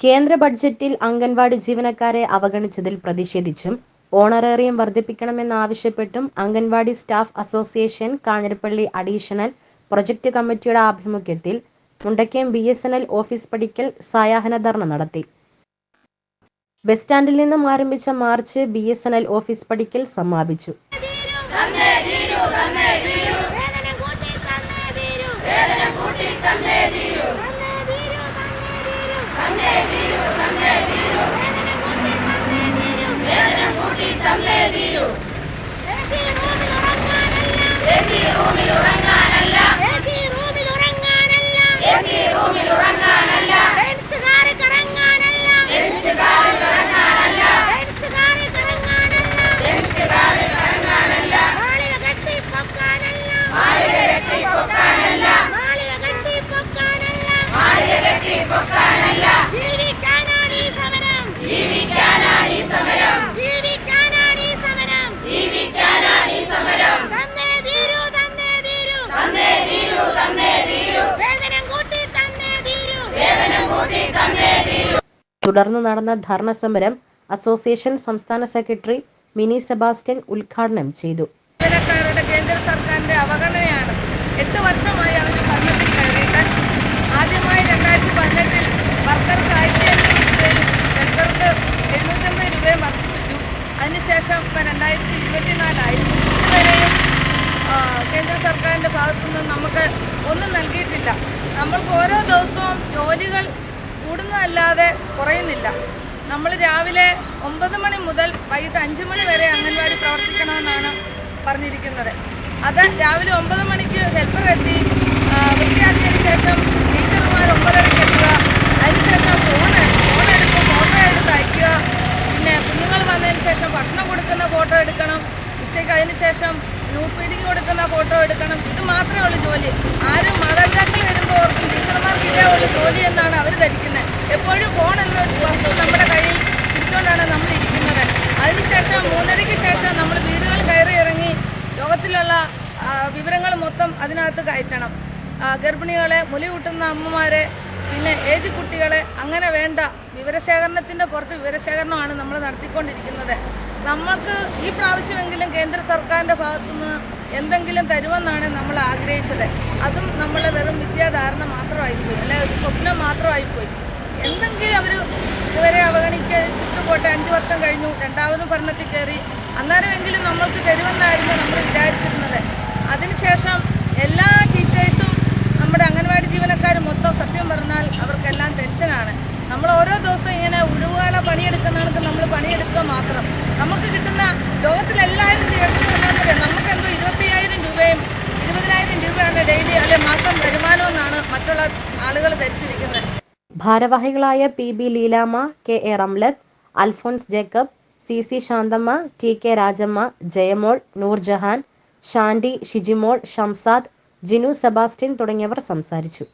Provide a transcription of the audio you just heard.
കേന്ദ്ര ബഡ്ജറ്റിൽ അംഗൻവാടി ജീവനക്കാരെ അവഗണിച്ചതിൽ പ്രതിഷേധിച്ചും honorarium വർദ്ധിപ്പിക്കണമെന്നാവശ്യപ്പെട്ടും anganwadi staff association Kanjirappally additional project കമ്മിറ്റിയുടെ ആഭിമുഖ്യത്തിൽ Mundakayam B S N L office പടിക്കൽ സായാഹന ധർണ നടത്തി. ബസ് സ്റ്റാൻഡിൽ നിന്നും ആരംഭിച്ച march B S N L office പടിക്കൽ സമാപിച്ചു. വേദന കൂട്ടി വേദന പൊക്കാനല്ല ജീവിക്കാനാണ് ഈ സമരം. ജീവിക്കാനാണ് ഈ സമരം. ജീവിക്കാനാണ് ഈ സമരം. ജീവിക്കാനാണ് ഈ സമരം. തന്നേ തീരൂ തന്നേ തീരൂ. തന്നേ തീരൂ തന്നേ തീരൂ. വേദന കൂട്ടി തന്നേ തീരൂ. വേദന കൂട്ടി തന്നേ തീരൂ. തുടർന്ന് നടന്ന ധർണ സമരം അസോസിയേഷൻ സംസ്ഥാന സെക്രട്ടറി മിനി സെബാസ്റ്റ്യൻ ഉദ്ഘാടനം ചെയ്തു. കേന്ദ്ര സർക്കാരിന്റെ അവഗണനയാണ്. എട്ട് വർഷമായി അവർ ഭരണത്തിൽ കയറിയിട്ട് ആദ്യമായി രണ്ടായിരത്തി പതിനെട്ടിൽ വർക്കർക്ക് ആയിരത്തി അഞ്ഞൂറ് രൂപയും ഹെൽപ്പർക്ക് എഴുന്നൂറ്റമ്പത് രൂപയും വർദ്ധിപ്പിച്ചു. അതിനുശേഷം ഇപ്പം രണ്ടായിരത്തി ഇരുപത്തിനാലായി ഇതുവരെയും കേന്ദ്ര സർക്കാരിന്റെ ഭാഗത്തുനിന്ന് നമുക്ക് ഒന്നും നൽകിയിട്ടില്ല. നമ്മൾക്ക് ഓരോ ദിവസവും ജോലികൾ കൂടുന്നതല്ലാതെ കുറയുന്നില്ല. നമ്മൾ രാവിലെ ഒമ്പത് മണി മുതൽ വൈകിട്ട് അഞ്ച് മണി വരെ അംഗൻവാടി പ്രവർത്തിക്കണമെന്നാണ് പറഞ്ഞിരിക്കുന്നത്. അത് രാവിലെ ഒമ്പത് മണിക്ക് ഹെൽപ്പർ എത്തി വൃത്തിയാക്കിയതിന് ശേഷം ശേഷം ഭക്ഷണം കൊടുക്കുന്ന ഫോട്ടോ എടുക്കണം. ഉച്ചയ്ക്ക് അതിന് ശേഷം ന്യൂസ് ഫീഡിങ് കൊടുക്കുന്ന ഫോട്ടോ എടുക്കണം. ഇത് മാത്രമേ ഉള്ളൂ ജോലി. ആരും മാതാപിതാക്കൾ വരുമ്പോൾ ഓർക്കും ടീച്ചർമാർക്ക് ഇതേ ഉള്ളൂ ജോലി എന്നാണ് അവർ ധരിക്കുന്നത് എപ്പോഴും ഫോൺ എന്ന വസ്തു നമ്മുടെ കയ്യിൽ പിടിച്ചുകൊണ്ടാണ് നമ്മൾ ഇരിക്കുന്നത്. അതിനുശേഷം മൂന്നരയ്ക്ക് ശേഷം നമ്മൾ വീടുകൾ കയറി ഇറങ്ങി ലോകത്തിലുള്ള വിവരങ്ങൾ മൊത്തം അതിനകത്ത് കയറ്റണം. ഗർഭിണികളെ മുലയൂട്ടുന്ന അമ്മമാരെ പിന്നെ ഏത് കുട്ടികളെ അങ്ങനെ വേണ്ട. വിവരശേഖരണത്തിന്റെ പുറത്ത് വിവരശേഖരണമാണ് നമ്മൾ നടത്തിക്കൊണ്ടിരിക്കുന്നത്. നമ്മൾക്ക് ഈ പ്രാവശ്യമെങ്കിലും കേന്ദ്ര സർക്കാരിന്റെ ഭാഗത്തുനിന്ന് എന്തെങ്കിലും തരുമെന്നാണ് നമ്മൾ ആഗ്രഹിച്ചത്. അതും നമ്മളെ വെറും വിദ്യാധാരണ മാത്രമായിപ്പോയി. അല്ലെ ഒരു സ്വപ്നം മാത്രമായിപ്പോയി. എന്തെങ്കിലും അവർ ഇതുവരെ അവഗണിച്ചിട്ട് പോട്ടെ അഞ്ച് വർഷം കഴിഞ്ഞു രണ്ടാമതും ഭരണത്തിൽ കയറി അന്നേരമെങ്കിലും നമ്മൾക്ക് തരുമെന്നായിരുന്നു നമ്മൾ വിചാരിച്ചിരുന്നത്. അതിനുശേഷം എല്ലാ ടെൻഷനാണ്. നമ്മൾ ഓരോ ദിവസവും ഇങ്ങനെ ഉഴുവുകള പണിയെടുക്കുന്നവർക്ക് നമ്മൾ പണിയെടുക്കുക മാത്രം. നമുക്ക് കിട്ടുന്ന ലോകത്തിലെല്ലാവരും കേൾക്കുന്നതെന്നറിയാം നമുക്ക് എന്തോ ഇരുപത്തിയ്യായിരം രൂപയും ഇരുപതിനായിരം രൂപയാണ് ഡെയിലി അല്ലെ മാസം വരുമാനമെന്നാണ് മറ്റുള്ള ആളുകൾ ധരിച്ചിരിക്കുന്നത്. ഭാരവാഹികളായ P B Leelamma K A Ramlath Alphonse Jacob C C Shanthamma T K Rajamma Jayamol Noorjahan Shandy Shijimol Shamsad Jinu Sebastian തുടങ്ങിയവർ സംസാരിച്ചു.